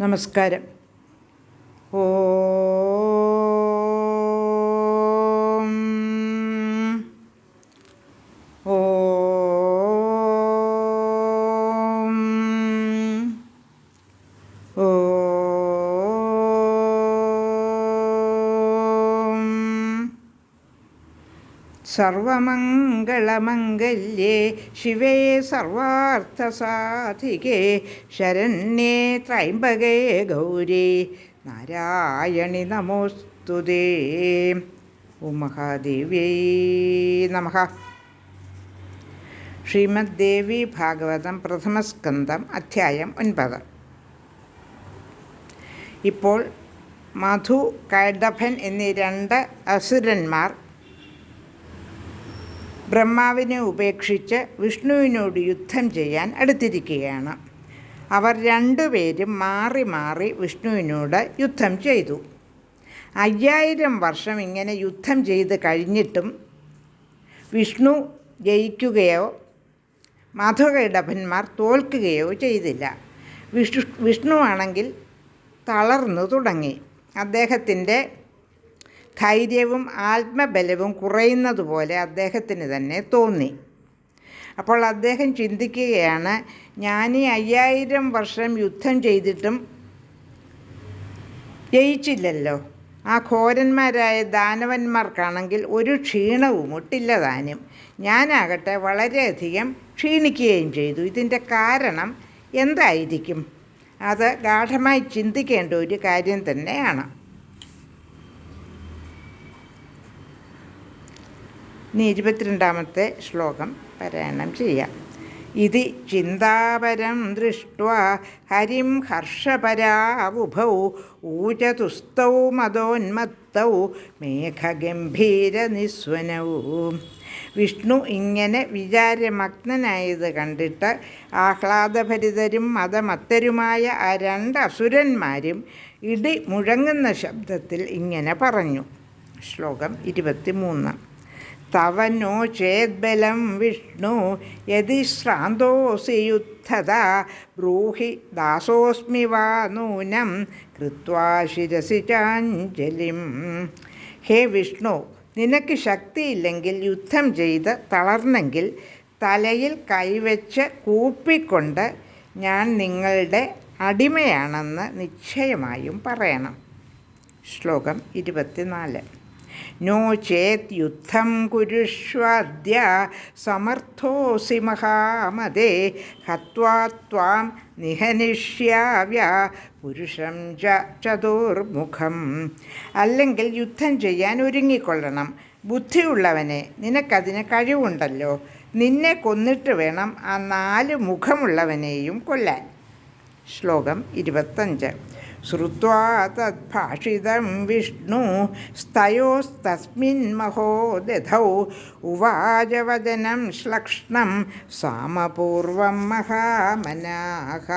നമസ്കാരം. സർവമംഗളമംഗല്യേ ശിവേ സർവാർത്ഥസാധികേ ശരണ്യേ ത്രൈംബകേ ഗൗരി നാരായണി നമോസ്തുതേ ഓം മഹാദേവ്യൈ നമ. ശ്രീമദ് ദേവി ഭാഗവതം പ്രഥമസ്കന്ധം അധ്യായം ഒൻപത്. ഇപ്പോൾ മധു കൈഡഭൻ എന്നീ രണ്ട് അസുരന്മാർ ബ്രഹ്മാവിനെ ഉപേക്ഷിച്ച് വിഷ്ണുവിനോട് യുദ്ധം ചെയ്യാൻ അടുത്തിരിക്കുകയാണ്. അവർ രണ്ടുപേരും മാറി മാറി വിഷ്ണുവിനോട് യുദ്ധം ചെയ്തു. അയ്യായിരം വർഷം ഇങ്ങനെ യുദ്ധം ചെയ്ത് കഴിഞ്ഞിട്ടും വിഷ്ണു ജയിക്കുകയോ മാധവകൈഡഭന്മാർ തോൽക്കുകയോ ചെയ്തില്ല. വിഷ്ണു വിഷ്ണുവാണെങ്കിൽ തളർന്നു തുടങ്ങി. അദ്ദേഹത്തിന്റെ ധൈര്യവും ആത്മബലവും കുറയുന്നതുപോലെ അദ്ദേഹത്തിന് തന്നെ തോന്നി. അപ്പോൾ അദ്ദേഹം ചിന്തിക്കുകയാണ് ഞാൻ ഈ അയ്യായിരം വർഷം യുദ്ധം ചെയ്തിട്ടും ജയിച്ചില്ലല്ലോ. ആ ഘോരന്മാരായ ദാനവന്മാർക്കാണെങ്കിൽ ഒരു ക്ഷീണവും ഒട്ടില്ല താനും. ഞാനാകട്ടെ വളരെയധികം ക്ഷീണിക്കുകയും ചെയ്തു. ഇതിന്റെ കാരണം എന്തായിരിക്കും? അത് ഗാഠമായി ചിന്തിക്കേണ്ട ഒരു കാര്യം തന്നെയാണ്. ഇനി ഇരുപത്തിരണ്ടാമത്തെ ശ്ലോകം പാരായണം ചെയ്യാം. ഇതി ചിന്താപരം ദൃഷ്ട്വാ ഹരിം ഹർഷപരാവുഭൗ ഊചതുസ്തൗ മതോന്മത്തൗ മേഘഗംഭീരനിസ്വനൗ. വിഷ്ണു ഇങ്ങനെ വിചാരമഗ്നനായത് കണ്ടിട്ട് ആഹ്ലാദഭരിതരും മതമത്തരുമായ ആ രണ്ട് അസുരന്മാരും ഇടി മുഴങ്ങുന്ന ശബ്ദത്തിൽ ഇങ്ങനെ പറഞ്ഞു. ശ്ലോകം ഇരുപത്തിമൂന്ന്. തവ നോ ചേദ്ബലം വിഷ്ണു. യതി ശ്രാന്തോസി യുദ്ധത ബ്രൂഹി ദാസോസ്മി വാ നൂനം കൃത്വാ ശിരസി ചാഞ്ജലിം. ഹേ വിഷ്ണു നിനക്ക് ശക്തിയില്ലെങ്കിൽ യുദ്ധം ചെയ്ത് തളർന്നെങ്കിൽ തലയിൽ കൈവച്ച് കൂപ്പിക്കൊണ്ട് ഞാൻ നിങ്ങളുടെ അടിമയാണെന്ന് നിശ്ചയമായും പറയണം. ശ്ലോകം ഇരുപത്തിനാല്. നോ ചേത് യുദ്ധം കുരുഷ്വാദ്യ സമർത്ഥോസി മഹാമദേ ത്വാം നിഹനിഷ്യാവ്യ പുരുഷം ച ചതുർമുഖം അല്ലെങ്കിൽ യുദ്ധം ചെയ്യാൻ ഒരുങ്ങിക്കൊള്ളണം. ബുദ്ധിയുള്ളവനെ നിനക്കതിന് കഴിവുണ്ടല്ലോ. നിന്നെ കൊന്നിട്ട് വേണം ആ നാല് മുഖമുള്ളവനെയും കൊല്ലാൻ. ശ്ലോകം ഇരുപത്തഞ്ച്. ശ്രുവാ തദ്ഭാഷിതം വിഷ്ണു സ്ഥയോസ്തസ്മിന്മഹോദധൗ ഉവാചവചനം ശ്ലക്ഷ്ണം സാമപൂർവം മഹാമനാഹ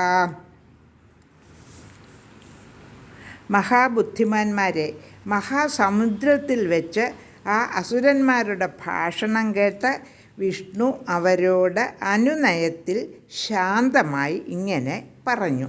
മഹാബുദ്ധിമാന്മാരെ മഹാസമുദ്രത്തിൽ വെച്ച് ആ അസുരന്മാരുടെ ഭാഷണം കേട്ട് വിഷ്ണു അവരോട് അനുനയത്തിൽ ശാന്തമായി ഇങ്ങനെ പറഞ്ഞു.